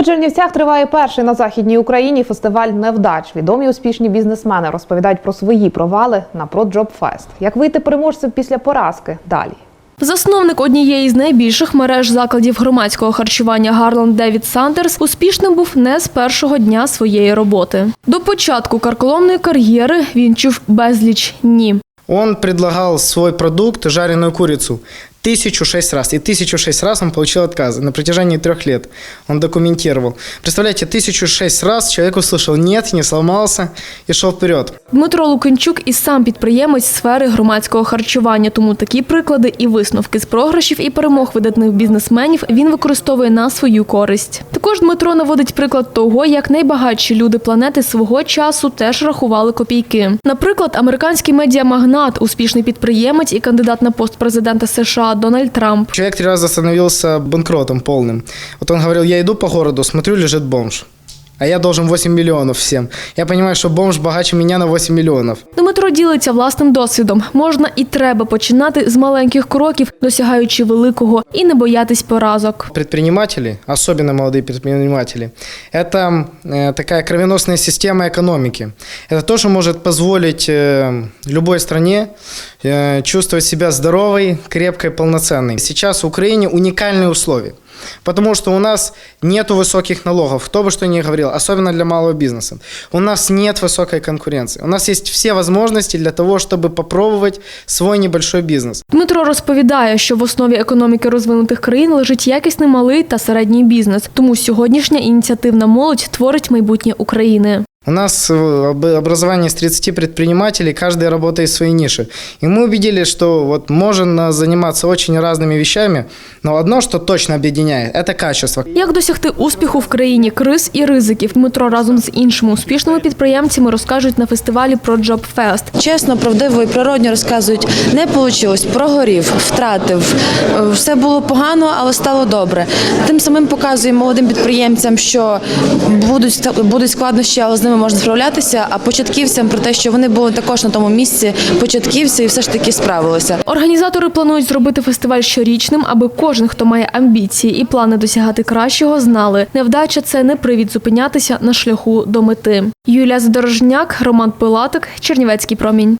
У Чернівцях триває перший на західній Україні фестиваль невдач. Відомі успішні бізнесмени розповідають про свої провали на ProJobFest. Як вийти переможцем після поразки? Далі. Засновник однієї з найбільших мереж закладів громадського харчування Гарланд Девід Сандерс успішним був не з першого дня своєї роботи. До початку карколомної кар'єри він чув безліч ні. Он предлагал свой продукт, жареную курицу, тысячу шесть раз. И тысячу шесть раз он получил отказы на протяжении трех лет. Он документировал. Представляете, тысячу шесть раз человек услышал «нет», не сломался и шел вперед. Дмитро Лукинчук і сам підприємець сфери громадського харчування, тому такі приклади і висновки з програшів і перемог видатних бізнесменів він використовує на свою користь. Також Дмитро наводить приклад того, як найбагатші люди планети свого часу теж рахували копійки. Наприклад, американський медіамагнат, успішний підприємець і кандидат на пост президента США Дональд Трамп. Человек три раза становился банкротом полным. Вот он говорил, я иду по городу, смотрю, лежит бомж А я должен 8 миллионов всем. Я понимаю, что бомж богаче меня на 8 миллионов. Дмитро ділиться власним досвідом. Можна і треба починати з маленьких кроків, досягаючи великого, і не боятись поразок. Предприниматели, особенно молодые предприниматели, это э, такая кровеносная система экономики. Это то, что может позволить э, любой стране э, чувствовать себя здоровой, крепкой, полноценной. Сейчас в Украине уникальные условия. Потому что у нас нет высоких налогов, кто бы что ни говорил, особенно для малого бизнеса. У нас нет высокой конкуренции. У нас есть все возможности для того, чтобы попробовать свой небольшой бизнес. Дмитро розповідає, що в основі економіки розвинутих країн лежить якісний малий та середній бізнес. Тому сьогоднішня ініціативна молодь творить майбутнє України. У нас э, об- образование из 30 предпринимателей, каждый работает в своей нише. И мы убедились, что вот можно заниматься очень разными вещами, но одно, что точно объединяет, это качество. Як досягти успіху в країні криз і ризиків? Дмитро разом з іншими успішними підприємцями розкажуть на фестивалі ProJob Fest. Чесно, правдиво і природньо розказують, не вийшло, прогорів, втратив, е, все було погано, але стало добре. Тим самим показуємо молодим підприємцям, що будуть ста- будуть складнощі, але з ними можна справлятися. А початківцям про те, що вони були також на тому місці, початківці і все ж таки справилися. Організатори планують зробити фестиваль щорічним, аби кожен, хто має амбіції і плани досягати кращого, знали. Невдача це не привід зупинятися на шляху до мети. Юлія Задорожняк, Роман Пилатик, Чернівецький промінь.